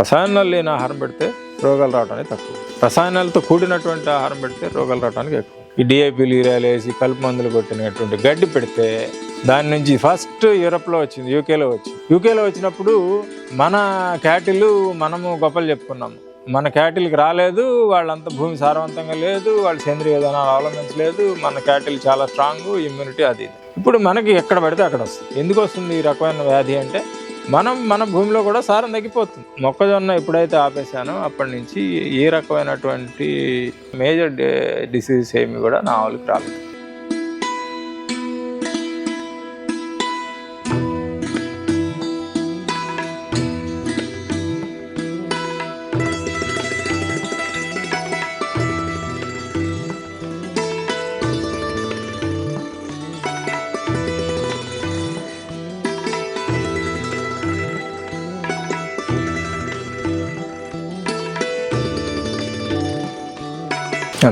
రసాయనాలు లేని ఆహారం పెడితే రోగాలు రావడానికి తక్కువ. రసాయనాలతో కూడినటువంటి ఆహారం పెడితే రోగాలు రావడానికి ఎక్కువ. ఈ డిఐపీలు యూరియాలు వేసి కలుపు మందులు కొట్టినటువంటి గడ్డి పెడితే దాని నుంచి ఫస్ట్ యూరప్లో వచ్చింది యూకేలో వచ్చింది. యూకేలో వచ్చినప్పుడు మన క్యాటిల్ మనము గొప్పలు చెప్పుకున్నాము. మన క్యాటిల్కి రాలేదు వాళ్ళంతా భూమి సారవంతంగా లేదు వాళ్ళు సేంద్రియ విధానాలు అవలంబించలేదు మన క్యాటిల్ చాలా స్ట్రాంగ్ ఇమ్యూనిటీ అది ఇప్పుడు మనకి ఎక్కడ పడితే అక్కడ వస్తుంది. ఎందుకు వస్తుంది ఈ రకమైన వ్యాధి అంటే మనం మన భూమిలో కూడా సారం తగ్గిపోతుంది. మొక్కజొన్న ఎప్పుడైతే ఆపేసానో అప్పటి నుంచి ఏ రకమైనటువంటి మేజర్ డిసీజెస్ ఏమి కూడా నా వాళ్ళకి రాలేదు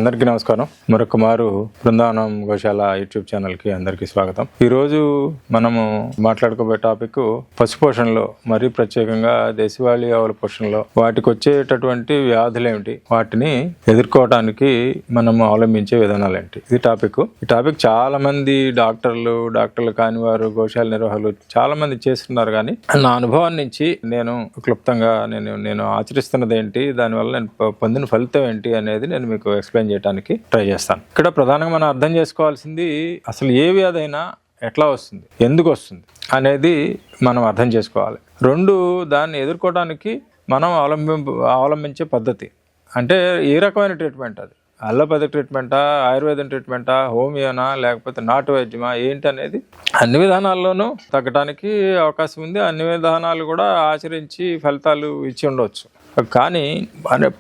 అందరికీ నమస్కారం. మరొక మారు బృందావనం గోశాల యూట్యూబ్ ఛానల్కి అందరికీ స్వాగతం. ఈరోజు మనము మాట్లాడుకోబోయే టాపిక్ పశు పోషణలో మరీ ప్రత్యేకంగా దేశవాళీ ఆవుల పోషణలో. వాటికి వచ్చేటటువంటి వ్యాధులు ఏమిటి వాటిని ఎదుర్కోవడానికి మనము అవలంబించే విధానాలు ఏంటి ఇది టాపిక్. ఈ టాపిక్ చాలా మంది డాక్టర్లు డాక్టర్లు కాని వారు గోశాల నిర్వాహకులు చాలా మంది చేస్తున్నారు కానీ నా అనుభవం నుంచి నేను క్లుప్తంగా నేను నేను ఆచరిస్తున్నది ఏంటి? దానివల్ల నేను పొ- పొందిన ఫలితం ఏంటి? అనేది నేను మీకు ఎక్స్ప్లెయిన్ చేయడానికి ట్రై చేస్తాను. ఇక్కడ ప్రధానంగా మనం అర్థం చేసుకోవాల్సింది అసలు ఏ వ్యాధి అయినా ఎట్లా వస్తుంది? ఎందుకు వస్తుంది? అనేది మనం అర్థం చేసుకోవాలి. రెండు దాన్ని ఎదుర్కోవడానికి మనం అవలంబింపు అవలంబించే పద్ధతి. అంటే ఏ రకమైన ట్రీట్మెంట్ అది? అల్లపతి ట్రీట్మెంటా ఆయుర్వేదం ట్రీట్మెంటా హోమియోనా లేకపోతే నాటు వైద్యమా ఏంటి అనేది అన్ని విధానాల్లోనూ తగ్గడానికి అవకాశం ఉంది. అన్ని విధానాలు కూడా ఆచరించి ఫలితాలు ఇచ్చి ఉండవచ్చు కానీ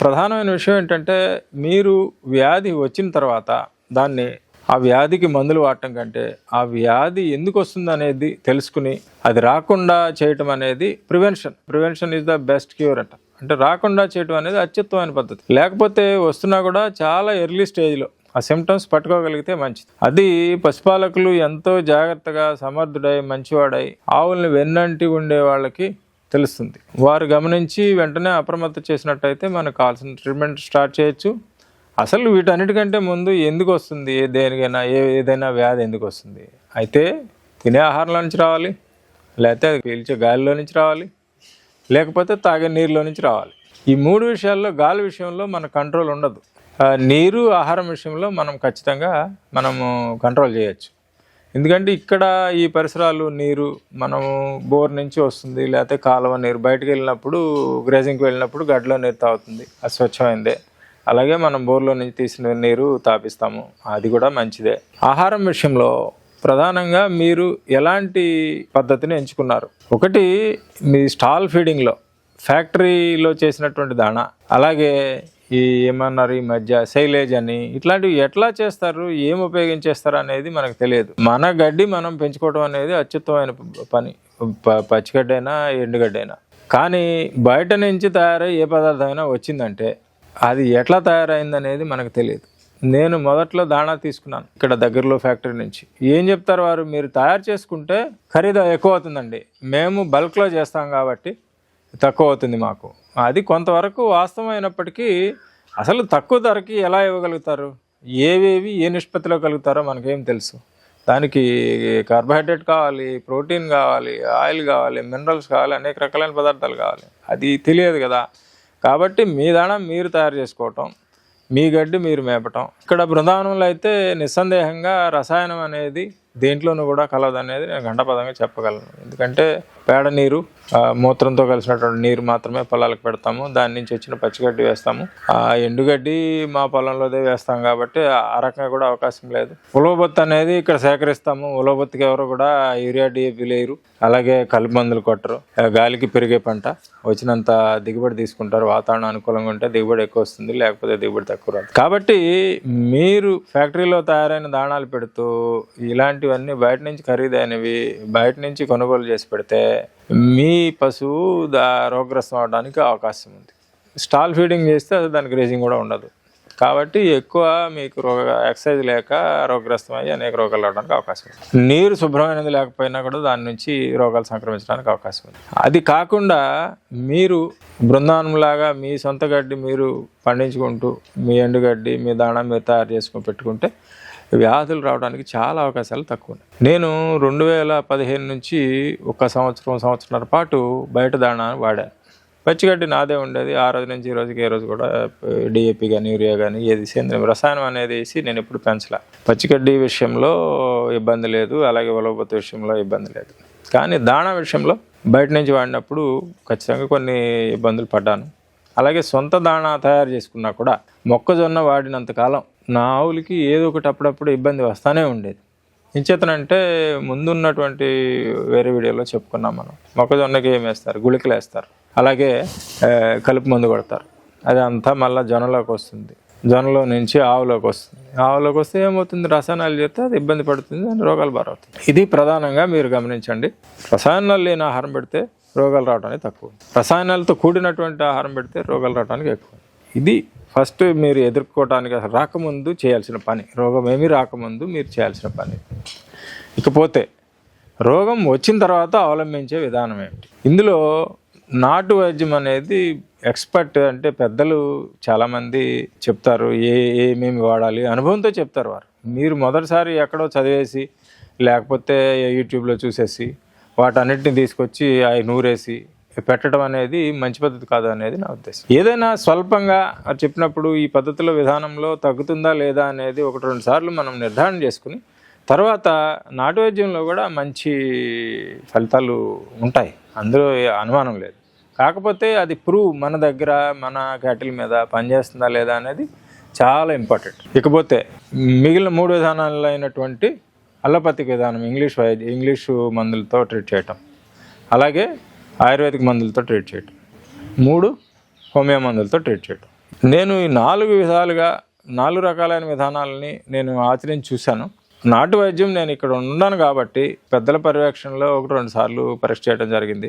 ప్రధానమైన విషయం ఏంటంటే మీరు వ్యాధి వచ్చిన తర్వాత దాన్ని ఆ వ్యాధికి మందులు వాడటం కంటే ఆ వ్యాధి ఎందుకు వస్తుంది అనేది తెలుసుకుని అది రాకుండా చేయటం అనేది prevention. Prevention is the best cure అంట అంటే రాకుండా చేయటం అనేది అత్యుత్తమైన పద్ధతి. లేకపోతే వస్తున్నా కూడా చాలా ఎర్లీ స్టేజ్లో ఆ సిమ్టమ్స్ పట్టుకోగలిగితే మంచిది. అది పశుపాలకులు ఎంతో జాగ్రత్తగా సమర్థుడై మంచివాడై ఆవుల్ని వెన్నంటి ఉండే వాళ్ళకి తెలుస్తుంది. వారు గమనించి వెంటనే అప్రమత్త చేసినట్టయితే మనకు కావాల్సిన ట్రీట్మెంట్ స్టార్ట్ చేయొచ్చు. అసలు వీటన్నిటికంటే ముందు ఎందుకు వస్తుంది? దేనికైనా ఏ ఏదైనా వ్యాధి ఎందుకు వస్తుంది? అయితే తినే ఆహారంలో నుంచి రావాలి. లేకపోతే అది పీల్చే గాలిలో నుంచి రావాలి. లేకపోతే తాగే నీరులో నుంచి రావాలి. ఈ మూడు విషయాల్లో గాలి విషయంలో మన కంట్రోల్ ఉండదు. నీరు ఆహారం విషయంలో మనం ఖచ్చితంగా మనము కంట్రోల్ చేయొచ్చు. ఎందుకంటే ఇక్కడ ఈ పరిసరాలు నీరు మనము బోర్ నుంచి వస్తుంది లేకపోతే కాలువ నీరు బయటకు వెళ్ళినప్పుడు గ్రేజింగ్కి వెళ్ళినప్పుడు గడ్డలో నీరు తాగుతుంది. అది స్వచ్ఛమైందే. అలాగే మనం బోర్లో నుంచి తీసిన నీరు తాపిస్తాము. అది కూడా మంచిదే. ఆహారం విషయంలో ప్రధానంగా మీరు ఎలాంటి పద్ధతిని ఎంచుకున్నారు? ఒకటి మీ స్టాల్ ఫీడింగ్లో ఫ్యాక్టరీలో చేసినటువంటి దాణా అలాగే ఈ ఏమన్నారు ఈ మధ్య సైలేజ్ అని ఇట్లాంటివి ఎట్లా చేస్తారు? ఏం ఉపయోగించేస్తారు అనేది మనకు తెలియదు. మన గడ్డి మనం పెంచుకోవడం అనేది అత్యుత్తమైన పని. ప- పచ్చిగడ్డి అయినా ఎండుగడ్డి అయినా కానీ బయట నుంచి తయారై ఏ పదార్థమైనా వచ్చిందంటే అది ఎట్లా తయారైంది అనేది మనకు తెలియదు. నేను మొదట్లో దాణా తీసుకున్నాను ఇక్కడ దగ్గరలో ఫ్యాక్టరీ నుంచి. ఏం చెప్తారు వారు? మీరు తయారు చేసుకుంటే ఖరీదు ఎక్కువ అవుతుందండి. మేము బల్క్లో చేస్తాం కాబట్టి తక్కువ అవుతుంది మాకు. అది కొంతవరకు వాస్తవమైనప్పటికీ అసలు తక్కువ ధరకి ఎలా ఇవ్వగలుగుతారు? ఏవేవి ఏ నిష్పత్తిలో కలుగుతారో మనకేం తెలుసు. దానికి కార్బోహైడ్రేట్ కావాలి ప్రోటీన్ కావాలి ఆయిల్ కావాలి మినరల్స్ కావాలి అనేక రకాలైన పదార్థాలు కావాలి. అది తెలియదు కదా. కాబట్టి మీ దాణా మీరు తయారు చేసుకోవటం. మీ గడ్డి మీరు మేపటం. ఇక్కడ బృందావనంలో అయితే నిస్సందేహంగా రసాయనం అనేది దేంట్లోనూ కూడా కలదనేది నేను ఘంటపదంగా చెప్పగలను. ఎందుకంటే పేడ నీరు మూత్రంతో కలిసినటువంటి నీరు మాత్రమే పొలాలకు పెడతాము. దాని నుంచి వచ్చిన పచ్చిగడ్డి వేస్తాము. ఆ ఎండుగడ్డి మా పొలంలోదే వేస్తాం కాబట్టి ఆ రకంగా కూడా అవకాశం లేదు. ఉలవబొత్తు అనేది ఇక్కడ సేకరిస్తాము. ఉలవబొత్తుకి ఎవరు కూడా యూరియా డిఏపి లేరు. అలాగే కలుపు మందులు కొట్టరు. గాలికి పెరిగే పంట. వచ్చినంత దిగుబడి తీసుకుంటారు. వాతావరణం అనుకూలంగా ఉంటే దిగుబడి ఎక్కువ వస్తుంది. లేకపోతే దిగుబడి తక్కువ రాదు. కాబట్టి మీరు ఫ్యాక్టరీలో తయారైన దాణాలు పెడుతూ ఇలాంటివన్నీ బయట నుంచి ఖరీదైనవి బయట నుంచి కొనుగోలు చేసి పెడితే మీ పశువు దా రోగగ్రస్తం అవడానికి అవకాశం ఉంది. స్టాల్ ఫీడింగ్ చేస్తే అది దానికి రేజింగ్ కూడా ఉండదు. కాబట్టి ఎక్కువ మీకు రోగ ఎక్సర్సైజ్ లేక రోగగ్రస్తమయ్యి అనేక రోగాలు రావడానికి అవకాశం ఉంది. నీరు శుభ్రమైనది లేకపోయినా కూడా దాని నుంచి రోగాలు సంక్రమించడానికి అవకాశం ఉంది. అది కాకుండా మీరు బృందావనంలాగా మీ సొంత గడ్డి మీరు పండించుకుంటూ మీ ఎండుగడ్డి మీ దాణా మీరు తయారు చేసుకుని పెట్టుకుంటే వ్యాధులు రావడానికి చాలా అవకాశాలు తక్కువ ఉన్నాయి. నేను రెండు వేల పదిహేను నుంచి ఒక సంవత్సరం సంవత్సరాల పాటు బయట దాణాన్ని వాడాను. పచ్చిగడ్డి నాదే ఉండేది. ఆ రోజు నుంచి ఈ రోజుకి ఏ రోజు కూడా డిఏపి కానీ యూరియా కానీ ఏది సేంద్రియం రసాయనం అనేది వేసి నేను ఎప్పుడు పెంచలే. పచ్చిగడ్డి విషయంలో ఇబ్బంది లేదు. అలాగే ఉలవబొత్తు విషయంలో ఇబ్బంది లేదు. కానీ దాణా విషయంలో బయట నుంచి వాడినప్పుడు ఖచ్చితంగా కొన్ని ఇబ్బందులు పడ్డాను. అలాగే సొంత దాణా తయారు చేసుకున్నా కూడా మొక్కజొన్న వాడినంత కాలం నా ఆవులకి ఏదో ఒకటి అప్పుడప్పుడు ఇబ్బంది వస్తూనే ఉండేది. ఇంచేతనంటే ముందున్నటువంటి వేరే వీడియోలో చెప్పుకున్నాం మనం. మొక్కజొన్నకి ఏం వేస్తారు? గుళికలు వేస్తారు. అలాగే కలుపు మందు కొడతారు. అది అంతా మళ్ళీ జొన్నలోకి వస్తుంది. జొన్నలో నుంచి ఆవులోకి వస్తుంది. ఆవులోకి వస్తే ఏమవుతుంది? రసాయనాలు చేస్తే అది ఇబ్బంది పడుతుంది అని రోగాలు బారవుతుంది ఇది ప్రధానంగా మీరు గమనించండి. రసాయనాలు లేని ఆహారం పెడితే రోగాలు రావడానికి తక్కువ. రసాయనాలతో కూడినటువంటి ఆహారం పెడితే రోగాలు రావడానికి ఎక్కువ. ఇది ఫస్ట్ మీరు ఎదుర్కోవడానికి అసలు రాకముందు చేయాల్సిన పని రోగం ఏమీ రాకముందు మీరు చేయాల్సిన పని. ఇకపోతే రోగం వచ్చిన తర్వాత అవలంబించే విధానం ఏమిటి? ఇందులో నాటు వైద్యం అనేది ఎక్స్పర్ట్ అంటే పెద్దలు చాలామంది చెప్తారు ఏ ఏమేమి వాడాలి అనుభవంతో చెప్తారు వారు. మీరు మొదటిసారి ఎక్కడో చదివేసి లేకపోతే యూట్యూబ్లో చూసేసి వాటన్నిటిని తీసుకొచ్చి అవి నూరేసి పెట్టడం అనేది మంచి పద్ధతి కాదు అనేది నా ఉద్దేశం. ఏదైనా స్వల్పంగా చెప్పినప్పుడు ఈ పద్ధతుల విధానంలో తగ్గుతుందా లేదా అనేది ఒకటి రెండు సార్లు మనం నిర్ధారణ చేసుకుని తర్వాత నాటు వైద్యంలో కూడా మంచి ఫలితాలు ఉంటాయి. అందులో అనుమానం లేదు. కాకపోతే అది ప్రూవ్ మన దగ్గర మన క్యాటిల్ మీద పనిచేస్తుందా లేదా అనేది చాలా ఇంపార్టెంట్. ఇకపోతే మిగిలిన మూడు విధానాలు అయినటువంటి అల్లపతిక విధానం ఇంగ్లీష్ వైద్య ఇంగ్లీషు మందులతో ట్రీట్ చేయటం. అలాగే ఆయుర్వేదిక్ మందులతో ట్రీట్ చేయటం. మూడు హోమియో మందులతో ట్రీట్ చేయటం. నేను ఈ నాలుగు విధాలుగా నాలుగు రకాలైన విధానాలని నేను ఆచరించి చూశాను. నాటు వైద్యం నేను ఇక్కడ ఉన్నాను కాబట్టి పెద్దల పర్యవేక్షణలో ఒకటి రెండు సార్లు పరీక్ష చేయడం జరిగింది.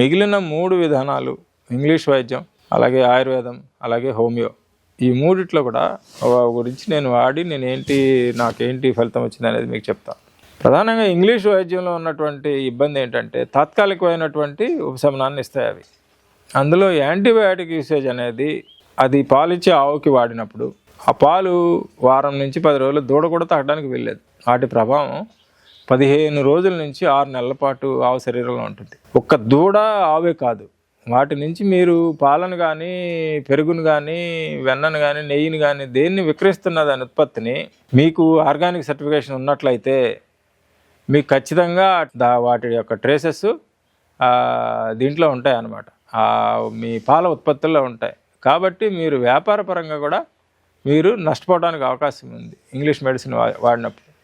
మిగిలిన మూడు విధానాలు ఇంగ్లీష్ వైద్యం అలాగే ఆయుర్వేదం అలాగే హోమియో ఈ మూడిట్లో కూడా గురించి నేను వాడి నేను ఏంటి నాకేంటి ఫలితం వచ్చింది అనేది మీకు చెప్తాను ప్రధానంగా ఇంగ్లీష్ వైద్యంలో ఉన్నటువంటి ఇబ్బంది ఏంటంటే తాత్కాలికమైనటువంటి ఉపశమనాన్ని ఇస్తాయి అవి. అందులో యాంటీబయాటిక్ యూసేజ్ అనేది అది పాలిచ్చే ఆవుకి వాడినప్పుడు ఆ పాలు వారం నుంచి పది రోజులు దూడ కూడా తాగడానికి వెళ్ళలేదు వాటి ప్రభావం పదిహేను రోజుల నుంచి ఆరు నెలల పాటు ఆవు శరీరంలో ఉంటుంది. ఒక్క దూడ ఆవే కాదు. వాటి నుంచి మీరు పాలను కానీ పెరుగును కానీ వెన్నను కానీ నెయ్యిని కానీ దేన్ని విక్రయిస్తున్న దాని ఉత్పత్తిని మీకు ఆర్గానిక్ సర్టిఫికేషన్ ఉన్నట్లయితే మీకు ఖచ్చితంగా వాటి యొక్క ట్రేసెస్ దీంట్లో ఉంటాయి అన్నమాట. మీ పాల ఉత్పత్తుల్లో ఉంటాయి. కాబట్టి మీరు వ్యాపార పరంగా కూడా మీరు నష్టపోవడానికి అవకాశం ఉంది. ఇంగ్లీష్ మెడిసిన్ వా- వాడినప్పుడు.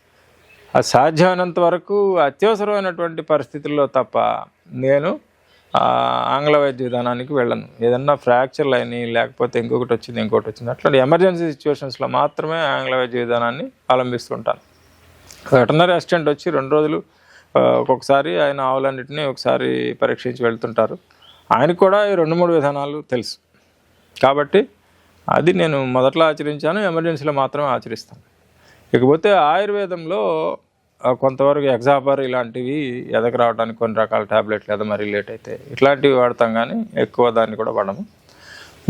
అది సాధ్యమైనంత వరకు అత్యవసరమైనటువంటి పరిస్థితుల్లో తప్ప నేను ఆంగ్ల వైద్య విధానానికి వెళ్ళను. ఏదన్నా ఫ్రాక్చర్లు అయినాయి లేకపోతే ఇంకొకటి వచ్చింది ఇంకొకటి వచ్చింది అట్లాంటి ఎమర్జెన్సీ సిచ్యువేషన్స్లో మాత్రమే ఆంగ్ల వైద్య విధానాన్ని అవలంబిస్తుంటాను. వెటనరీ అసిస్టెంట్ వచ్చి రెండు రోజులు ఒక్కొక్కసారి ఆయన ఆవులన్నింటినీ ఒకసారి పరీక్షించి వెళ్తుంటారు. ఆయనకు కూడా ఈ రెండు మూడు విధానాలు తెలుసు. కాబట్టి అది నేను మొదట్లో ఆచరించాను ఎమర్జెన్సీలో మాత్రమే ఆచరిస్తాను. ఇకపోతే ఆయుర్వేదంలో కొంతవరకు ఎగ్జాపర్ ఇలాంటివి ఎదకు రావడానికి కొన్ని రకాల టాబ్లెట్లు లేదా మరి లేట్ అయితే ఇట్లాంటివి వాడతాం కానీ ఎక్కువ దాన్ని కూడా వాడము.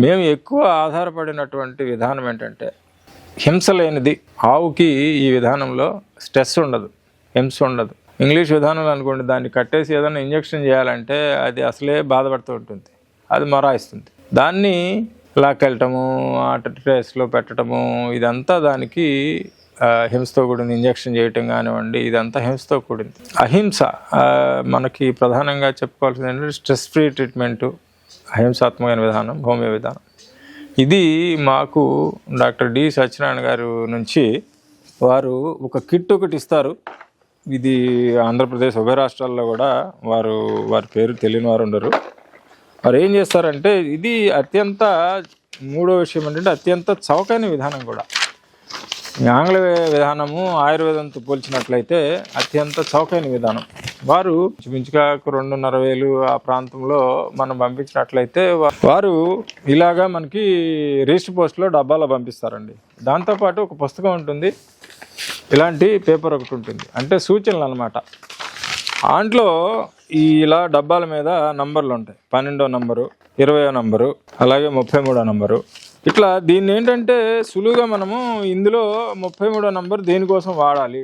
మేము ఎక్కువ ఆధారపడినటువంటి విధానం ఏంటంటే హింస లేనిది ఆవుకి ఈ విధానంలో స్ట్రెస్ ఉండదు హింస ఉండదు. ఇంగ్లీష్ విధానంలో అనుకోండి దాన్ని కట్టేసి ఏదైనా ఇంజక్షన్ చేయాలంటే అది అసలే బాధపడుతూ ఉంటుంది అది మొరాయిస్తుంది. దాన్ని లాక్కెళ్ళటము ఆ ట్రేస్లో పెట్టడము ఇదంతా దానికి హింసతో కూడింది ఇంజెక్షన్ చేయటం కానివ్వండి ఇదంతా హింసతో కూడింది. అహింస మనకి ప్రధానంగా చెప్పుకోవాల్సింది ఏంటంటే స్ట్రెస్ ఫ్రీ ట్రీట్మెంటు అహింసాత్మకమైన విధానం హోమియో విధానం. ఇది మాకు డాక్టర్ డి సత్యనారాయణ గారు నుంచి వారు ఒక కిట్ ఒకటి ఇస్తారు. ఇది ఆంధ్రప్రదేశ్ ఉభయ రాష్ట్రాల్లో కూడా వారు వారి పేరు తెలియని వారు ఉండరు. వారు ఏం చేస్తారంటే ఇది అత్యంత మూడో విషయం ఏంటంటే అత్యంత చౌకైన విధానం కూడా. ఆంగ్ల విధానము ఆయుర్వేదంతో పోల్చినట్లయితే అత్యంత చౌకైన విధానం. వారు మించుగా రెండున్నర వేలు ఆ ప్రాంతంలో మనం పంపించినట్లయితే వారు ఇలాగా మనకి రిజిస్టర్ పోస్ట్లో డబ్బాలో పంపిస్తారండి. దాంతోపాటు ఒక పుస్తకం ఉంటుంది. ఇలాంటి పేపర్ ఒకటి ఉంటుంది. అంటే సూచనలు అనమాట దాంట్లో ఈ ఇలా డబ్బాల మీద నంబర్లు ఉంటాయి. పన్నెండో నంబరు ఇరవయో నంబరు అలాగే ముప్పై మూడో నంబరు. ఇట్లా దీన్ని ఏంటంటే సులువుగా మనము ఇందులో ముప్పై మూడో నంబర్ దేనికోసం వాడాలి?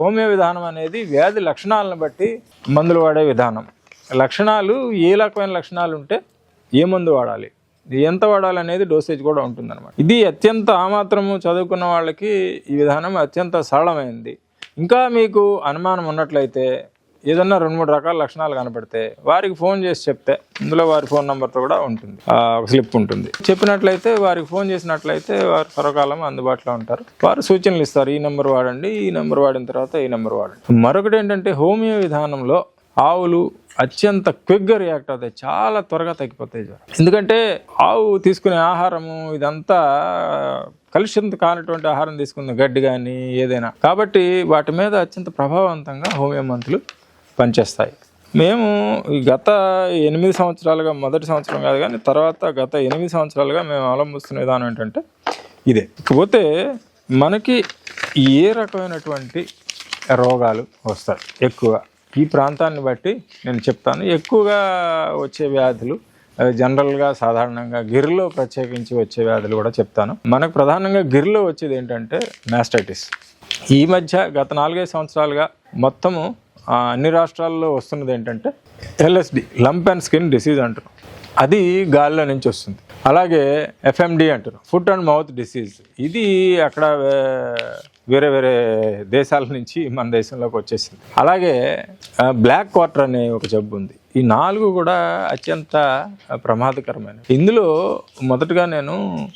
హోమియో విధానం అనేది వ్యాధి లక్షణాలను బట్టి మందులు వాడే విధానం. లక్షణాలు ఏ రకమైన లక్షణాలు ఉంటే ఏ మందు వాడాలి? ఎంత వాడాలి అనేది డోసేజ్ కూడా ఉంటుందన్నమాట. ఇది అత్యంత ఆమాత్రము చదువుకున్న వాళ్ళకి ఈ విధానం అత్యంత సరళమైంది. ఇంకా మీకు అనుమానం ఉన్నట్లయితే ఏదన్నా రెండు మూడు రకాల లక్షణాలు కనపడితే వారికి ఫోన్ చేసి చెప్తే ఇందులో వారి ఫోన్ నెంబర్తో కూడా ఉంటుంది. ఒక స్లిప్ ఉంటుంది. చెప్పినట్లయితే వారికి ఫోన్ చేసినట్లయితే వారు సర్వకాలం అందుబాటులో ఉంటారు. వారు సూచనలు ఇస్తారు ఈ నెంబర్ వాడండి ఈ నెంబర్ వాడిన తర్వాత ఈ నెంబర్ వాడండి. మరొకటి ఏంటంటే హోమియో విధానంలో ఆవులు అత్యంత క్విక్గా రియాక్ట్ అవుతాయి. చాలా త్వరగా తగ్గిపోతాయి జ్వరం. ఎందుకంటే ఆవు తీసుకునే ఆహారము ఇదంతా కలుషితం కానటువంటి ఆహారం తీసుకుంది గడ్డి కానీ ఏదైనా. కాబట్టి వాటి మీద అత్యంత ప్రభావవంతంగా హోమియో మంతులు పనిచేస్తాయి. మేము గత ఎనిమిది సంవత్సరాలుగా మొదటి సంవత్సరం కాదు కానీ తర్వాత గత ఎనిమిది సంవత్సరాలుగా మేము అవలంబిస్తున్న విధానం ఏంటంటే ఇదే. ఇకపోతే మనకి ఏ రకమైనటువంటి రోగాలు వస్తాయి? ఎక్కువ. ఈ ప్రాంతాన్ని బట్టి నేను చెప్తాను. ఎక్కువగా వచ్చే వ్యాధులు జనరల్గా సాధారణంగా గిరిలో ప్రత్యేకించి వచ్చే వ్యాధులు కూడా చెప్తాను. మనకు ప్రధానంగా గిరిలో వచ్చేది ఏంటంటే మ్యాస్టైటిస్ ఈ మధ్య గత నాలుగైదు సంవత్సరాలుగా మొత్తము అన్ని రాష్ట్రాల్లో వస్తున్నది ఏంటంటే LSD lump and skin disease అంటారు. అది గాలిలో నుంచి వస్తుంది. అలాగే ఎఫ్ఎండి అంటారు. ఫుట్ అండ్ మౌత్ డిసీజ్ ఇది అక్కడ వే- వేరే వేరే దేశాల నుంచి మన దేశంలోకి వచ్చేసింది. అలాగే బ్లాక్ క్వార్టర్ అనే ఒక జబ్బు ఉంది. ఈ నాలుగు కూడా అత్యంత ప్రమాదకరమైన ఇందులో మొదటగా నేను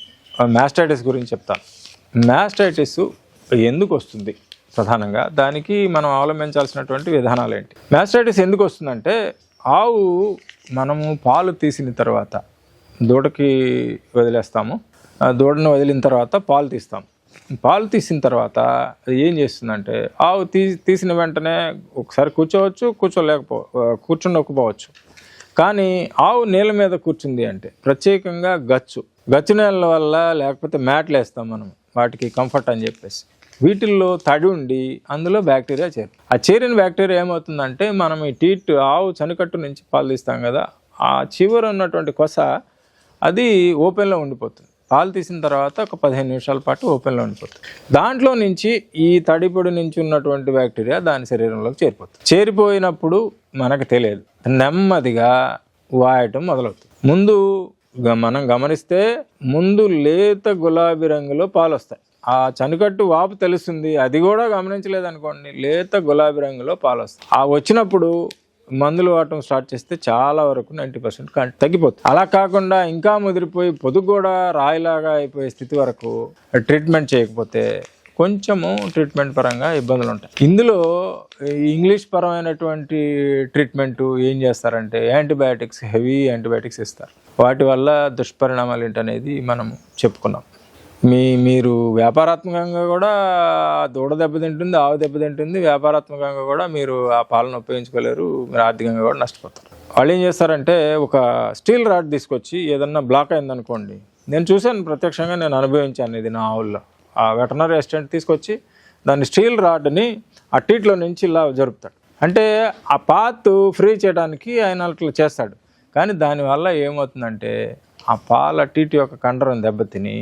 మ్యాస్టైటిస్ గురించి చెప్తాను. మ్యాస్టైటిస్ ఎందుకు వస్తుంది? ప్రధానంగా. దానికి మనం అవలంబించాల్సినటువంటి విధానాలు ఏంటి మ్యాస్టైటిస్ ఎందుకు వస్తుందంటే ఆవు మనము పాలు తీసిన తర్వాత దూడకి వదిలేస్తాము. ఆ దూడను వదిలిన తర్వాత పాలు తీస్తాం పాలు తీసిన తర్వాత అది ఏం చేస్తుందంటే ఆవు తీ తీసిన వెంటనే ఒకసారి కూర్చోవచ్చు కూర్చోలేకపో కూర్చుండకపోవచ్చు. కానీ ఆవు నీళ్ళ మీద కూర్చుంది అంటే ప్రత్యేకంగా గచ్చు. గచ్చు నీళ్ళ వల్ల లేకపోతే మ్యాట్లు వేస్తాం మనం వాటికి కంఫర్ట్ అని చెప్పేసి. వీటిల్లో తడి ఉండి అందులో బ్యాక్టీరియా చేరు ఆ చేరిన బ్యాక్టీరియా ఏమవుతుందంటే మనం ఈ టీట్ ఆవు చనికట్టు నుంచి పాలు తీస్తాం కదా ఆ చివర ఉన్నటువంటి కొస అది ఓపెన్లో ఉండిపోతుంది. పాలు తీసిన తర్వాత ఒక పదిహేను నిమిషాల పాటు ఓపెన్లో ఉండిపోతుంది. దాంట్లో నుంచి ఈ తడిపొడి నుంచి ఉన్నటువంటి బ్యాక్టీరియా దాని శరీరంలోకి చేరిపోతుంది. చేరిపోయినప్పుడు మనకు తెలియదు. నెమ్మదిగా వాయటం మొదలవుతుంది. ముందు గ- మనం గమనిస్తే ముందు లేత గులాబీ రంగులో పాలు వస్తాయి ఆ చనికట్టు వాపు తెలుస్తుంది. అది కూడా గమనించలేదు అనుకోండి లేత గులాబీ రంగులో పాలు వస్తాయి ఆ వచ్చినప్పుడు మందులు వాడటం స్టార్ట్ చేస్తే చాలా వరకు నైంటీ పర్సెంట్ తగ్గిపోతుంది. అలా కాకుండా ఇంకా ముదిరిపోయి పొదుగు కూడా రాయిలాగా అయిపోయే స్థితి వరకు ట్రీట్మెంట్ చేయకపోతే కొంచెము ట్రీట్మెంట్ పరంగా ఇబ్బందులు ఉంటాయి. ఇందులో ఇంగ్లీష్ పరమైనటువంటి ట్రీట్మెంట్ ఏం చేస్తారంటే యాంటీబయాటిక్స్ హెవీ యాంటీబయాటిక్స్ ఇస్తారు. వాటి వల్ల దుష్పరిణామాలు ఏంటనేది మనం చెప్పుకున్నాం. మీ మీరు వ్యాపారాత్మకంగా కూడా దూడ దెబ్బతింటుంది ఆవు దెబ్బతింటుంది వ్యాపారాత్మకంగా కూడా మీరు ఆ పాలన ఉపయోగించుకోలేరు మీరు ఆర్థికంగా కూడా నష్టపోతారు. వాళ్ళు ఏం చేస్తారంటే ఒక స్టీల్ రాడ్ తీసుకొచ్చి ఏదన్నా బ్లాక్ అయిందనుకోండి నేను చూశాను ప్రత్యక్షంగా నేను అనుభవించాను ఇది నా ఆవుల్లో. ఆ వెటనరీ అసిస్టెంట్ తీసుకొచ్చి దాన్ని స్టీల్ రాడ్ని ఆ టీట్లో నుంచి ఇలా జరుపుతాడు. అంటే ఆ పాత్ ఫ్రీ చేయడానికి ఆయన అట్లా చేస్తాడు. కానీ దానివల్ల ఏమవుతుందంటే ఆ పాల టీటి యొక్క కండరం దెబ్బతిని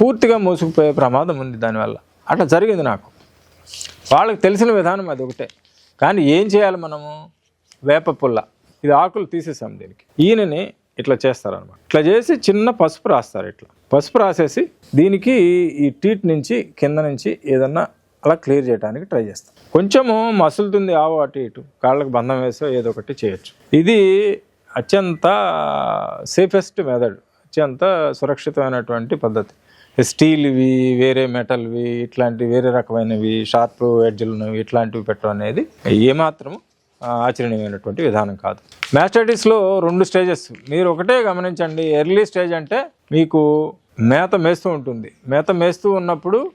పూర్తిగా మోసుకుపోయే ప్రమాదం ఉంది దానివల్ల. అట్లా జరిగింది నాకు. వాళ్ళకి తెలిసిన విధానం అది ఒకటే. కానీ ఏం చేయాలి మనము? వేప పుల్ల. ఇది ఆకులు తీసేసాం దీనికి. ఈయనని ఇట్లా చేస్తారనమాట ఇట్లా చేసి చిన్న పసుపు రాస్తారు ఇట్లా. పసుపు రాసేసి దీనికి ఈ టీట్ నుంచి కింద నుంచి ఏదన్నా అలా క్లియర్ చేయడానికి ట్రై చేస్తాం. కొంచెము మసులుతుంది ఆవు అటు ఇటు. కాళ్ళకు బంధం వేసో ఏదో ఒకటి చేయొచ్చు. ఇది అత్యంత సేఫెస్ట్ మెథడ్ అత్యంత సురక్షితమైనటువంటి పద్ధతి. స్టీల్వి వేరే మెటల్వి ఇట్లాంటి వేరే రకమైనవి షార్ప్ ఎడ్జ్లు ఉన్నవి ఇట్లాంటివి పెట్టడం అనేది ఏమాత్రము ఆచరణీయమైనటువంటి విధానం కాదు. మ్యాస్టైటిస్లో రెండు స్టేజెస్. మీరు ఒకటే గమనించండి ఎర్లీ స్టేజ్ అంటే మీకు మేత మేస్తూ ఉంటుంది. మేత మేస్తూ ఉన్నప్పుడు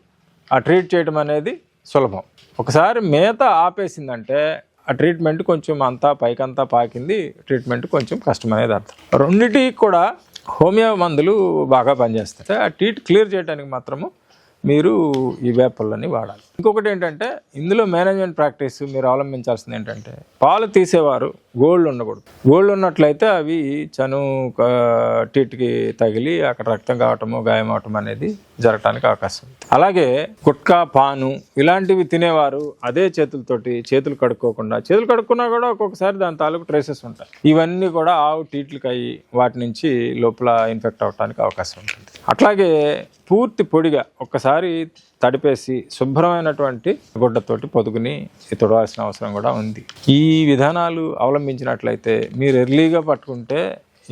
ఆ ట్రీట్ చేయడం అనేది సులభం. ఒకసారి మేత ఆపేసిందంటే ఆ ట్రీట్మెంట్ కొంచెం అంతా పైకంతా పాకింది ట్రీట్మెంట్ కొంచెం కష్టం అనేది అర్థం. రెండిటికి కూడా హోమియో మందులు బాగా పనిచేస్తాయి. ఆ టీట్ క్లియర్ చేయడానికి మాత్రము మీరు ఈ వేపళ్ళని వాడాలి. ఇంకొకటి ఏంటంటే ఇందులో మేనేజ్మెంట్ ప్రాక్టీస్ మీరు అవలంబించాల్సింది ఏంటంటే పాలు తీసేవారు గోల్డ్ ఉండకూడదు. గోల్డ్ ఉన్నట్లయితే అవి చను టీట్కి తగిలి అక్కడ రక్తం కావటము గాయం అవటం అనేది జరగటానికి అవకాశం ఉంది. అలాగే గుట్కా పాను ఇలాంటివి తినేవారు అదే చేతులతోటి చేతులు కడుక్కోకుండా చేతులు కడుక్కున్నా కూడా ఒక్కొక్కసారి దాని తాలూకు ట్రేసెస్ ఉంటాయి. ఇవన్నీ కూడా ఆవు టీట్లకి అయ్యి వాటి నుంచి లోపల ఇన్ఫెక్ట్ అవడానికి అవకాశం ఉంటుంది. అట్లాగే పూర్తి పొడిగా ఒక్కసారి తడిపేసి శుభ్రమైనటువంటి గుడ్డతోటి పొదుగుని తొడవాల్సిన అవసరం కూడా ఉంది. ఈ విధానాలు అవలంబించినట్లయితే మీరు ఎర్లీగా పట్టుకుంటే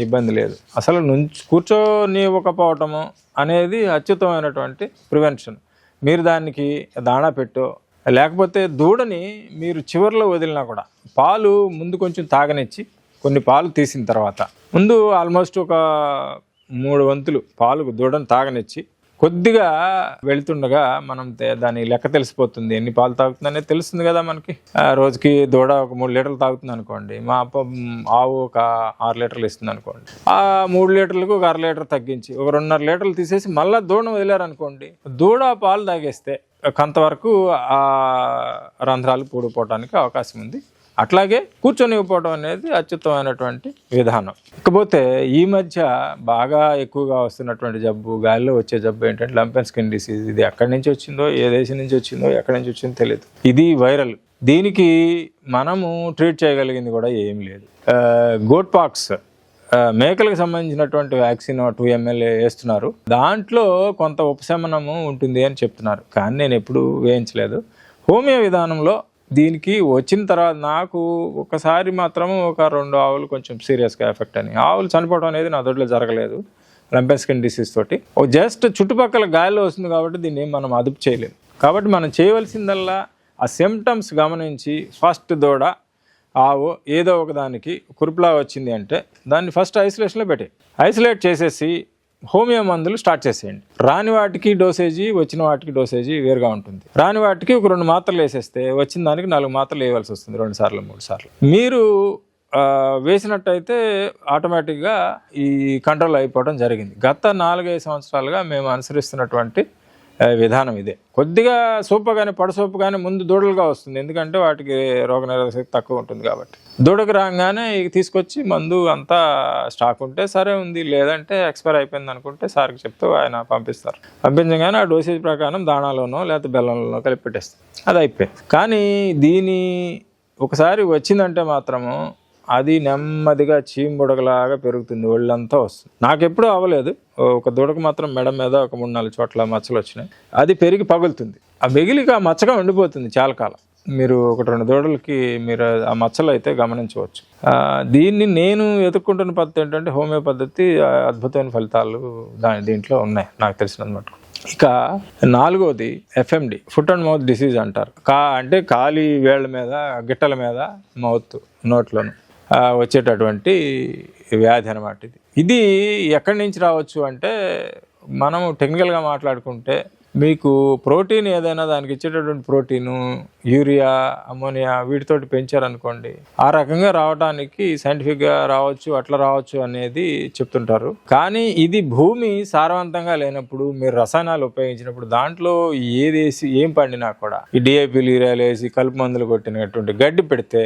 ఇబ్బంది లేదు. అసలు నుంచి కూర్చోనివ్వకపోవటము అనేది అత్యుత్తమైనటువంటి ప్రివెన్షన్. మీరు దానికి దాణా పెట్టో లేకపోతే దూడని మీరు చివరిలో వదిలినా కూడా పాలు ముందు కొంచెం తాగనిచ్చి కొన్ని పాలు తీసిన తర్వాత ముందు ఆల్మోస్ట్ ఒక మూడు వంతులు పాలు దూడని తాగనిచ్చి కొద్దిగా వెళ్తుండగా మనం దాని లెక్క తెలిసిపోతుంది. ఎన్ని పాలు తాగుతుందనే తెలుస్తుంది కదా మనకి. ఆ రోజుకి దూడ ఒక మూడు లీటర్లు తాగుతుంది అనుకోండి. మా అప్ప ఆవు ఒక ఆరు లీటర్లు ఇస్తుంది అనుకోండి. ఆ మూడు లీటర్లకు ఒక అర లీటర్ తగ్గించి ఒక రెండున్నర లీటర్లు తీసేసి మళ్ళీ దూడను వదిలేరనుకోండి దూడ పాలు తాగేస్తే కొంతవరకు ఆ రంధ్రాలు పూడిపోవడానికి అవకాశం ఉంది. అట్లాగే కూర్చొనివ్వకపోవడం అనేది అత్యుత్తమైనటువంటి విధానం. ఇకపోతే ఈ మధ్య బాగా ఎక్కువగా వస్తున్నటువంటి జబ్బు గాలిలో వచ్చే జబ్బు ఏంటంటే లంపెన్ స్కిన్ డిసీజ్. ఇది ఎక్కడి నుంచి వచ్చిందో ఏ దేశం నుంచి వచ్చిందో ఎక్కడి నుంచి వచ్చిందో తెలియదు ఇది వైరల్. దీనికి మనము ట్రీట్ చేయగలిగింది కూడా ఏం లేదు. గోట్ పాక్స్ మేకలకు సంబంధించినటువంటి వ్యాక్సిన్ టూ ఎంఎల్ఏ వేస్తున్నారు. దాంట్లో కొంత ఉపశమనము ఉంటుంది అని చెప్తున్నారు. కానీ నేను ఎప్పుడు వేయించలేదు. హోమియో విధానంలో దీనికి వచ్చిన తర్వాత నాకు ఒకసారి మాత్రం ఒక రెండు ఆవులు కొంచెం సీరియస్గా ఎఫెక్ట్ అని ఆవులు చనిపోవడం అనేది నా దొడ్లో జరగలేదు లంపెన్ డిసీజ్ తోటి. ఓ జస్ట్ చుట్టుపక్కల గాలిలో వస్తుంది కాబట్టి దీన్ని మనం అదుపు చేయలేము కాబట్టి మనం చేయవలసిందల్లా ఆ సిమ్టమ్స్ గమనించి ఫస్ట్ దూడ ఆవు ఏదో ఒక దానికి కురుపులా వచ్చింది అంటే దాన్ని ఫస్ట్ ఐసోలేషన్లో పెట్టి ఐసోలేట్ చేసేసి హోమియో మందులు స్టార్ట్ చేసేయండి. రాని వాటికి డోసేజీ వచ్చిన వాటికి డోసేజీ వేరుగా ఉంటుంది. రాని వాటికి ఒక రెండు మాత్రలు వేసేస్తే వచ్చిన దానికి నాలుగు మాత్రలు వేయవలసి వస్తుంది రెండు సార్లు మూడు సార్లు. మీరు వేసినట్టయితే ఆటోమేటిక్గా ఈ కంట్రోల్ అయిపోవడం జరిగింది. గత నాలుగైదు సంవత్సరాలుగా మేము అనుసరిస్తున్నటువంటి విధానం ఇదే. కొద్దిగా సూపు కానీ పడసూపు కానీ ముందు దూడలుగా వస్తుంది. ఎందుకంటే వాటికి రోగనిరోధక శక్తి తక్కువ ఉంటుంది కాబట్టి. దూడకు రాగానే ఇక తీసుకొచ్చి మందు అంతా స్టాక్ ఉంటే సరే ఉంది లేదంటే ఎక్స్పైర్ అయిపోయింది అనుకుంటే సార్కి చెప్తూ ఆయన పంపిస్తారు. పంపించగానే ఆ డోసేజ్ ప్రకారం దాణాలోనో లేకపోతే బెల్లంలోనో కలిపి పెట్టేస్తారు. అది అయిపోయింది. కానీ దీని ఒకసారి వచ్చిందంటే మాత్రము అది నెమ్మదిగా చీంబుడగలాగా పెరుగుతుంది ఒళ్ళంతా వస్తుంది. నాకెప్పుడూ అవ్వలేదు. ఒక దూడకు మాత్రం మెడ మీద ఒక మూడు నాలుగు చోట్ల మచ్చలు వచ్చినాయి. అది పెరిగి పగులుతుంది. ఆ మిగిలిక ఆ మచ్చగా ఉండిపోతుంది చాలా కాలం. మీరు ఒకటి రెండు దూడలకి మీరు ఆ మచ్చలు అయితే గమనించవచ్చు. దీన్ని నేను ఎదుర్కొంటున్న పద్ధతి ఏంటంటే హోమియో పద్ధతి అద్భుతమైన ఫలితాలు దాని దీంట్లో ఉన్నాయి నాకు తెలిసినంత మటుకు. ఇక నాలుగోది FMD foot and mouth disease అంటారు. కా అంటే కాలి వేళ్ళ మీద గిట్టల మీద మౌత్ నోట్లోను వచ్చేటటువంటి వ్యాధి అనమాట ఇది. ఇది ఎక్కడి నుంచి రావచ్చు అంటే మనము టెక్నికల్గా మాట్లాడుకుంటే మీకు ప్రోటీన్ ఏదైనా దానికి ఇచ్చేటటువంటి ప్రోటీను యూరియా అమోనియా వీటితోటి పెంచారనుకోండి ఆ రకంగా రావడానికి సైంటిఫిక్గా రావచ్చు అట్లా రావచ్చు అనేది చెప్తుంటారు. కానీ ఇది భూమి సారవంతంగా లేనప్పుడు మీరు రసాయనాలు ఉపయోగించినప్పుడు దాంట్లో ఏది వేసి ఏం పండినా కూడా ఈ డిఐపీలు యూరియాలు వేసి కలుపు మందులు కొట్టినటువంటి గడ్డి పెడితే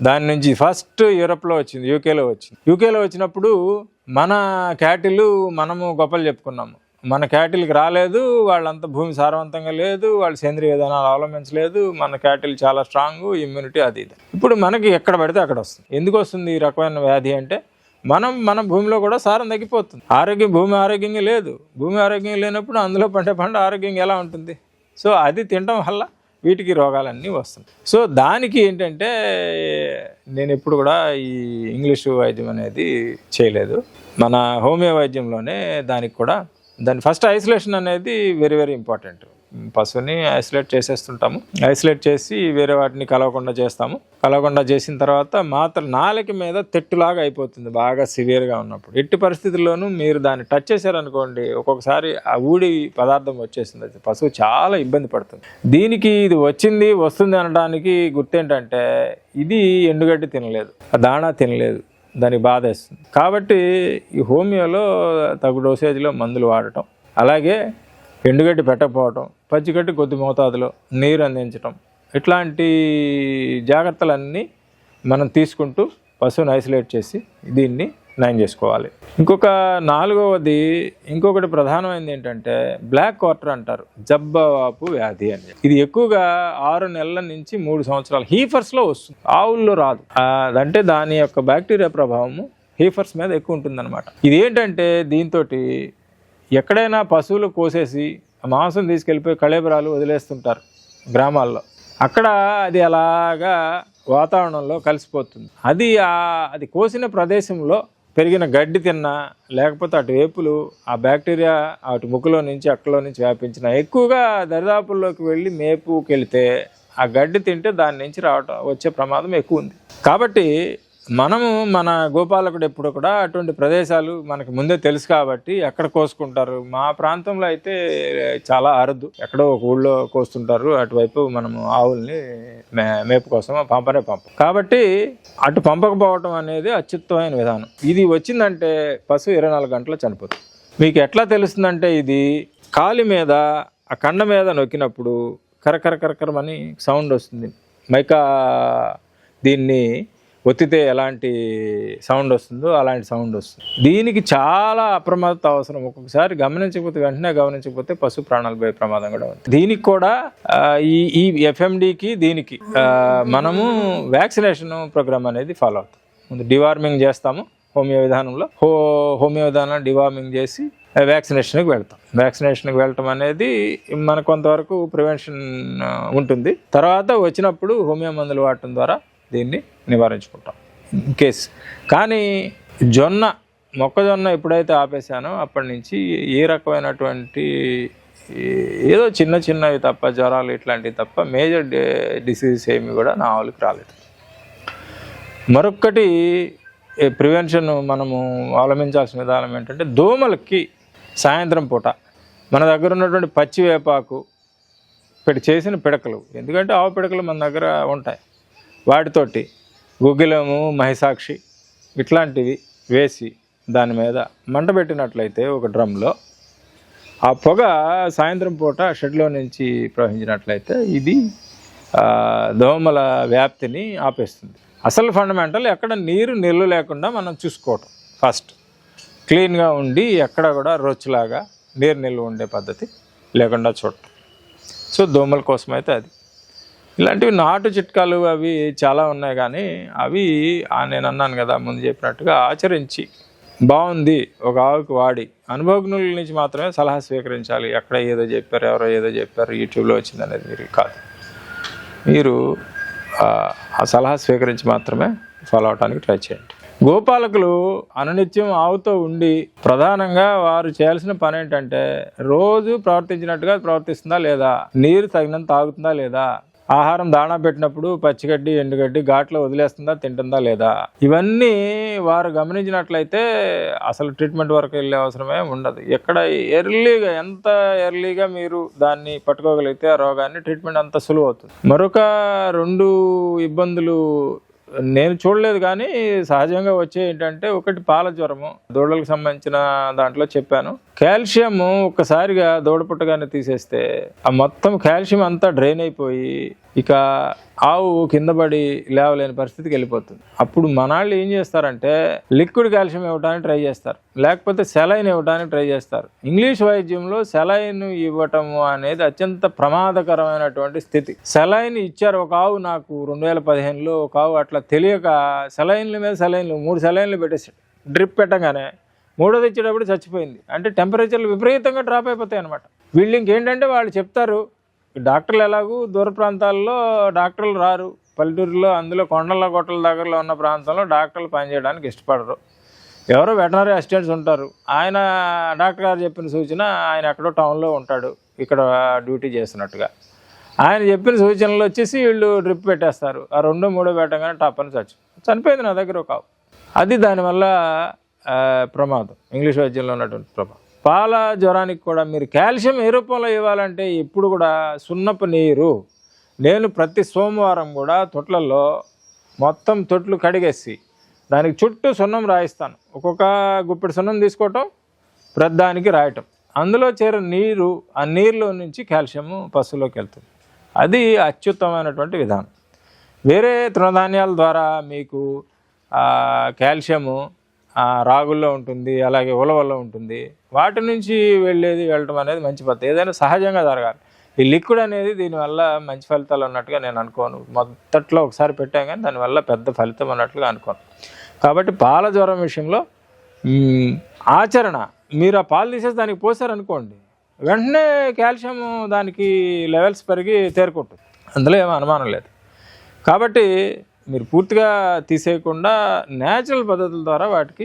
దాని నుంచి ఫస్ట్ యూరప్లో వచ్చింది యూకేలో వచ్చింది. యూకేలో వచ్చినప్పుడు మన క్యాటిల్ మనము గొప్పలు చెప్పుకున్నాము. మన క్యాటిల్కి రాలేదు వాళ్ళంతా భూమి సారవంతంగా లేదు వాళ్ళు సేంద్రియ విధానాలు అవలంబించలేదు మన క్యాటిల్ చాలా స్ట్రాంగ్ ఇమ్యూనిటీ అది ఇది. ఇప్పుడు మనకి ఎక్కడ పడితే అక్కడ వస్తుంది. ఎందుకు వస్తుంది ఈ రకమైన వ్యాధి అంటే మనం మన భూమిలో కూడా సారం తగ్గిపోతుంది. ఆరోగ్యం భూమి ఆరోగ్యంగా లేదు. భూమి ఆరోగ్యంగా లేనప్పుడు అందులో పండే పంట ఆరోగ్యంగా ఎలా ఉంటుంది? సో అది తినడం వల్ల వీటికి రోగాలన్నీ వస్తుంది సో దానికి ఏంటంటే నేను ఎప్పుడు కూడా ఈ ఇంగ్లీషు వైద్యం అనేది చేయలేదు. మన హోమియో వైద్యంలోనే దానికి కూడా దాని ఫస్ట్ ఐసోలేషన్ అనేది వెరీ వెరీ ఇంపార్టెంట్ పశువుని ఐసోలేట్ చేసేస్తుంటాము. ఐసోలేట్ చేసి వేరే వాటిని కలవకుండా చేస్తాము. కలవకుండా చేసిన తర్వాత మాత్రం నాలుక మీద తెట్టులాగా అయిపోతుంది బాగా సివియర్గా ఉన్నప్పుడు. ఎట్టి పరిస్థితుల్లోనూ మీరు దాన్ని టచ్ చేశారనుకోండి ఒక్కొక్కసారి ఆ ఊడి పదార్థం వచ్చేసింది. అది పశువు చాలా ఇబ్బంది పడుతుంది. దీనికి ఇది వచ్చింది వస్తుంది అనడానికి గుర్తేంటంటే ఇది ఎండుగడ్డి తినలేదు. ఆ దాణా తినలేదు. దానికి బాధ వేస్తుంది. కాబట్టి ఈ హోమియోలో తగు డోసేజ్లో మందులు వాడటం అలాగే ఎండుగడ్డి పెట్టకపోవటం పచ్చిగడ్డి కొద్ది మోతాదులో నీరు అందించటం ఇట్లాంటి జాగ్రత్తలన్నీ మనం తీసుకుంటూ పశువుని ఐసోలేట్ చేసి దీన్ని నయం చేసుకోవాలి. ఇంకొక నాలుగవది ఇంకొకటి ప్రధానమైనది ఏంటంటే బ్లాక్ క్వార్టర్ అంటారు జబ్బవాపు వ్యాధి అని ఇది ఎక్కువగా ఆరు నెలల నుంచి మూడు సంవత్సరాలు హీఫర్స్లో వస్తుంది ఆవుల్లో రాదు. అదంటే అంటే దాని యొక్క బ్యాక్టీరియా ప్రభావము హీఫర్స్ మీద ఎక్కువ ఉంటుందన్నమాట. ఇది ఏంటంటే దీంతో ఎక్కడైనా పశువులు కోసేసి మాంసం తీసుకెళ్ళిపోయి కళేబరాలు వదిలేస్తుంటారు గ్రామాల్లో. అక్కడ అది అలాగా వాతావరణంలో కలిసిపోతుంది. అది అది కోసిన ప్రదేశంలో పెరిగిన గడ్డి తిన్నా లేకపోతే అటు వేపులు ఆ బ్యాక్టీరియా అటు ముక్కులో నుంచి అక్కలో నుంచి వ్యాపించిన ఎక్కువగా దరిదాపుల్లోకి వెళ్ళి మేపుకి వెళితే ఆ గడ్డి తింటే దాని నుంచి రావటం వచ్చే ప్రమాదం ఎక్కువ ఉంది. కాబట్టి మనము మన గోపాలకుడు ఎప్పుడు కూడా అటువంటి ప్రదేశాలు మనకి ముందే తెలుసు కాబట్టి ఎక్కడ కోసుకుంటారు? మా ప్రాంతంలో అయితే చాలా అరుదు. ఎక్కడో ఒక ఊళ్ళో కోస్తుంటారు. అటువైపు మనము ఆవుల్ని మే మేపు కోసం పంపనే పంపం. కాబట్టి అటు పంపకపోవటం అనేది అత్యుత్తమైన విధానం. ఇది వచ్చిందంటే పశువు ఇరవై నాలుగు గంటలు చనిపోతుంది. మీకు ఎట్లా తెలుస్తుందంటే ఇది కాలి మీద ఆ కండ మీద నొక్కినప్పుడు కరకర కరకరమని సౌండ్ వస్తుంది. మైకా దీన్ని ఒత్తితే ఎలాంటి సౌండ్ వస్తుందో అలాంటి సౌండ్ వస్తుంది. దీనికి చాలా అప్రమత్త అవసరం. ఒక్కొక్కసారి గమనించకపోతే వెంటనే గమనించకపోతే పశు ప్రాణాలు పోయే ప్రమాదం కూడా ఉంది దీనికి కూడా ఈ ఈ ఎఫ్ఎండికి దీనికి మనము వ్యాక్సినేషన్ ప్రోగ్రామ్ అనేది ఫాలో అవుతాం. ముందు డివార్మింగ్ చేస్తాము హోమియో విధానంలో. హో హోమియో విధానం డివార్మింగ్ చేసి వ్యాక్సినేషన్కి వెళ్తాం. వ్యాక్సినేషన్కి వెళ్ళటం అనేది మన కొంతవరకు ప్రివెన్షన్ ఉంటుంది. తర్వాత వచ్చినప్పుడు హోమియో మందులు వాడటం ద్వారా దీన్ని నివారించుకుంటాం. కేస్. కానీ జొన్న మొక్కజొన్న ఎప్పుడైతే ఆపేశానో అప్పటి నుంచి ఏ రకమైనటువంటి ఏదో చిన్న చిన్నవి తప్ప జ్వరాలు ఇట్లాంటివి తప్ప మేజర్ డిసీజెస్ ఏమి కూడా నా ఆవులకు రాలేదు. మరొక్కటి ప్రివెన్షన్ మనము అవలంబించాల్సిన విధానం ఏంటంటే దోమలకి సాయంత్రం పూట మన దగ్గర ఉన్నటువంటి పచ్చి వేపాకు చేసిన పిడకలు. ఎందుకంటే ఆవు పిడకలు మన దగ్గర ఉంటాయి. వాటితోటి గుగ్గిలము మహిసాక్షి ఇట్లాంటివి వేసి దాని మీద మంట పెట్టినట్లయితే ఒక డ్రమ్లో ఆ పొగ సాయంత్రం పూట షెడ్లో నుంచి ప్రవహించినట్లయితే ఇది దోమల వ్యాప్తిని ఆపేస్తుంది. అసలు ఫండమెంటల్ ఎక్కడ నీరు నిల్వ లేకుండా మనం చూసుకోవటం ఫస్ట్. క్లీన్గా ఉండి ఎక్కడ కూడా రొచ్చులాగా నీరు నిల్వ ఉండే పద్ధతి లేకుండా చూడటం. సో దోమల కోసం అయితే అది. ఇలాంటివి నాటు చిట్కాలు అవి చాలా ఉన్నాయి కానీ అవి నేను అన్నాను కదా ముందు చెప్పినట్టుగా ఆచరించి బాగుంది ఒక ఆవుకు వాడి. అనుభవజ్ఞుల నుంచి మాత్రమే సలహా స్వీకరించాలి. ఎక్కడ ఏదో చెప్పారు ఎవరో ఏదో చెప్పారు యూట్యూబ్లో వచ్చింది అనేది మీరు కాదు. మీరు ఆ, ఆ సలహా స్వీకరించి మాత్రమే ఫాలో అవడానికి ట్రై చేయండి. గోపాలకులు అనునిత్యం ఆవుతో ఉండి ప్రధానంగా వారు చేయాల్సిన పని ఏంటంటే రోజు ప్రవర్తించినట్టుగా ప్రవర్తిస్తుందా లేదా? నీరు తగినంత తాగుతుందా లేదా? ఆహారం దాణా పెట్టినప్పుడు పచ్చిగడ్డి ఎండుగడ్డి ఘాట్లో వదిలేస్తుందా తింటుందా లేదా? ఇవన్నీ వారు గమనించినట్లయితే అసలు ట్రీట్మెంట్ వరకు వెళ్ళే అవసరమే ఉండదు. ఎక్కడ ఎర్లీగా ఎంత ఎర్లీగా మీరు దాన్ని పట్టుకోగలిగితే ఆ రోగాన్ని ట్రీట్మెంట్ అంత సులువు అవుతుంది. మరొక రెండు ఇబ్బందులు నేను చూడలేదు కానీ సహజంగా వచ్చే ఏంటంటే ఒకటి పాల జ్వరము. దూడలకు సంబంధించిన దాంట్లో చెప్పాను. కాల్షియం ఒక్కసారిగా దూడ పుట్టగానే తీసేస్తే ఆ మొత్తం కాల్షియం అంతా డ్రైన్ అయిపోయి ఇక ఆవు కింద పడి లేవలేని పరిస్థితికి వెళ్ళిపోతుంది. అప్పుడు మనాళ్ళు ఏం చేస్తారంటే లిక్విడ్ కాల్షియం ఇవ్వడానికి ట్రై చేస్తారు. లేకపోతే సెలైన్ ఇవ్వడానికి ట్రై చేస్తారు. ఇంగ్లీష్ వైద్యంలో సెలైన్ ఇవ్వటం అనేది అత్యంత ప్రమాదకరమైనటువంటి స్థితి. సెలైన్ ఇచ్చారు ఒక ఆవు నాకు రెండు వేల పదిహేనులో ఒక ఆవు అట్లా తెలియక సెలైన్ల మీద సెలైన్లు మూడు సెలైన్లు పెట్టేసాడు డ్రిప్ పెట్టగానే మూడోది ఇచ్చేటప్పుడు చచ్చిపోయింది. అంటే టెంపరేచర్లు విపరీతంగా డ్రాప్ అయిపోతాయి అనమాట వీళ్ళు ఇంకేంటంటే వాళ్ళు చెప్తారు డాక్టర్లు ఎలాగూ దూర ప్రాంతాల్లో డాక్టర్లు రారు. పల్లెటూరులో అందులో కొండల గొట్టల దగ్గరలో ఉన్న ప్రాంతంలో డాక్టర్లు పనిచేయడానికి ఇష్టపడరు. ఎవరో వెటనరీ అసిస్టెంట్స్ ఉంటారు. ఆయన డాక్టర్ గారు చెప్పిన సూచన ఆయన ఎక్కడో టౌన్లో ఉంటాడు. ఇక్కడ డ్యూటీ చేస్తున్నట్టుగా. ఆయన చెప్పిన సూచనలు వచ్చేసి వీళ్ళు డ్రిప్ పెట్టేస్తారు. ఆ రెండో మూడో పెట్టగానే టప్పని చచ్చు చనిపోయింది నా దగ్గర ఒక అది దానివల్ల ప్రమాదం. ఇంగ్లీష్ వైద్యంలో ఉన్నటువంటి ప్రమాదం. పాల జ్వరానికి కూడా మీరు కాల్షియం ఏ రూపంలో ఇవ్వాలంటే ఇప్పుడు కూడా సున్నపు నీరు. నేను ప్రతి సోమవారం కూడా తొట్లలో మొత్తం తొట్లు కడిగేసి దానికి చుట్టూ సున్నం రాయిస్తాను. ఒక్కొక్క గుప్పెడు సున్నం తీసుకోవటం ప్రద్దానికి రాయటం. అందులో చేరే నీరు ఆ నీరులో నుంచి కాల్షియం పశువులోకి వెళ్తుంది. అది అత్యుత్తమైనటువంటి విధానం. వేరే తృణధాన్యాల ద్వారా మీకు కాల్షియము రాగుల్లో ఉంటుంది అలాగే ఉలవల్లో ఉంటుంది. వాటి నుంచి వెళ్ళేది వెళ్ళటం అనేది మంచి పద్ధతి. ఏదైనా సహజంగా జరగాలి. ఈ లిక్విడ్ అనేది దీనివల్ల మంచి ఫలితాలు ఉన్నట్టుగా నేను అనుకోను. మొదట్లో ఒకసారి పెట్టాం కానీ దానివల్ల పెద్ద ఫలితం అన్నట్లుగా అనుకోను. కాబట్టి పాల జ్వరం విషయంలో ఆచరణ. మీరు ఆ పాలు తీసేసి దానికి పోసారనుకోండి వెంటనే కాల్షియం దానికి లెవెల్స్ పెరిగి తేరుకుంటుంది. అందులో ఏమీ అనుమానం లేదు. కాబట్టి మీరు పూర్తిగా తీసేయకుండా న్యాచురల్ పద్ధతుల ద్వారా వాటికి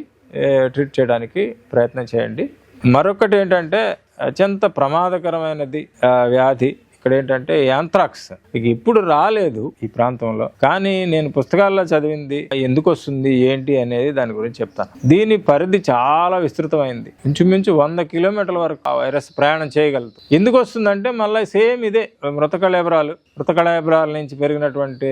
ట్రీట్ చేయడానికి ప్రయత్నం చేయండి. మరొకటి ఏంటంటే అత్యంత ప్రమాదకరమైనది వ్యాధి ఇక్కడ ఏంటంటే యాంథ్రాక్స్ ఇక ఇప్పుడు రాలేదు ఈ ప్రాంతంలో. కానీ నేను పుస్తకాల్లో చదివింది ఎందుకు వస్తుంది ఏంటి అనేది దాని గురించి చెప్తాను. దీని పరిధి చాలా విస్తృతమైంది. ఇంచుమించు వంద కిలోమీటర్ల వరకు ఆ వైరస్ ప్రయాణం చేయగలదు. ఎందుకు వస్తుందంటే మళ్ళీ సేమ్ ఇదే మృతకళేబరాలు. మృతకళేబరాల నుంచి పెరిగినటువంటి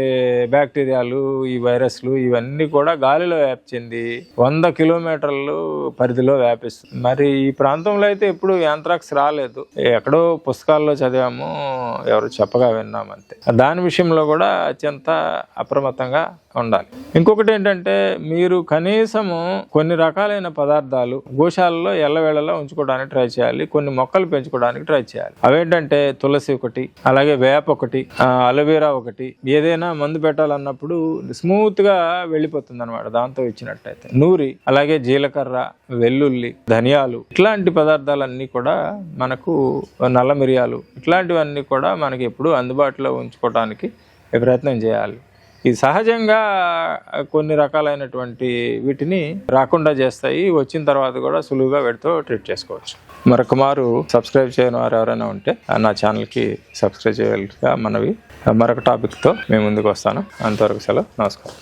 బ్యాక్టీరియాలు ఈ వైరస్లు ఇవన్నీ కూడా గాలిలో వ్యాప్తి చెంది వంద కిలోమీటర్లు పరిధిలో వ్యాపిస్తుంది. మరి ఈ ప్రాంతంలో అయితే ఎప్పుడు యాంత్రాక్స్ రాలేదు. ఎక్కడో పుస్తకాల్లో చదివాము ఎవరు చెప్పగా విన్నామంతే దాని విషయంలో కూడా అత్యంత అప్రమత్తంగా ఉండాలి. ఇంకొకటి ఏంటంటే మీరు కనీసము కొన్ని రకాలైన పదార్థాలు గోశాలలో ఎల్లవేళలో ఉంచుకోవడానికి ట్రై చేయాలి. కొన్ని మొక్కలు పెంచుకోవడానికి ట్రై చేయాలి. అవేంటంటే తులసి ఒకటి అలాగే వేప ఒకటి అలోవేరా ఒకటి ఏదైనా మందు పెట్టాలన్నప్పుడు స్మూత్గా వెళ్ళిపోతుంది అనమాట దాంతో ఇచ్చినట్టయితే. నూరి అలాగే జీలకర్ర వెల్లుల్లి ధనియాలు ఇట్లాంటి పదార్థాలన్నీ కూడా మనకు నల్ల మిరియాలు ఇట్లాంటివన్నీ కూడా మనకి ఎప్పుడు అందుబాటులో ఉంచుకోవడానికి ప్రయత్నం చేయాలి. ఇది సహజంగా కొన్ని రకాలైనటువంటి వీటిని రాకుండా చేస్తాయి. వచ్చిన తర్వాత కూడా సులువుగా వీటితో ట్రీట్ చేసుకోవచ్చు. మరొక మారు సబ్స్క్రైబ్ చేయని వారు ఎవరైనా ఉంటే నా ఛానల్కి సబ్స్క్రైబ్ చేయగలిగా మనవి. మరొక టాపిక్తో మేము ముందుకు వస్తాను. అంతవరకు సెలవు. నమస్కారం.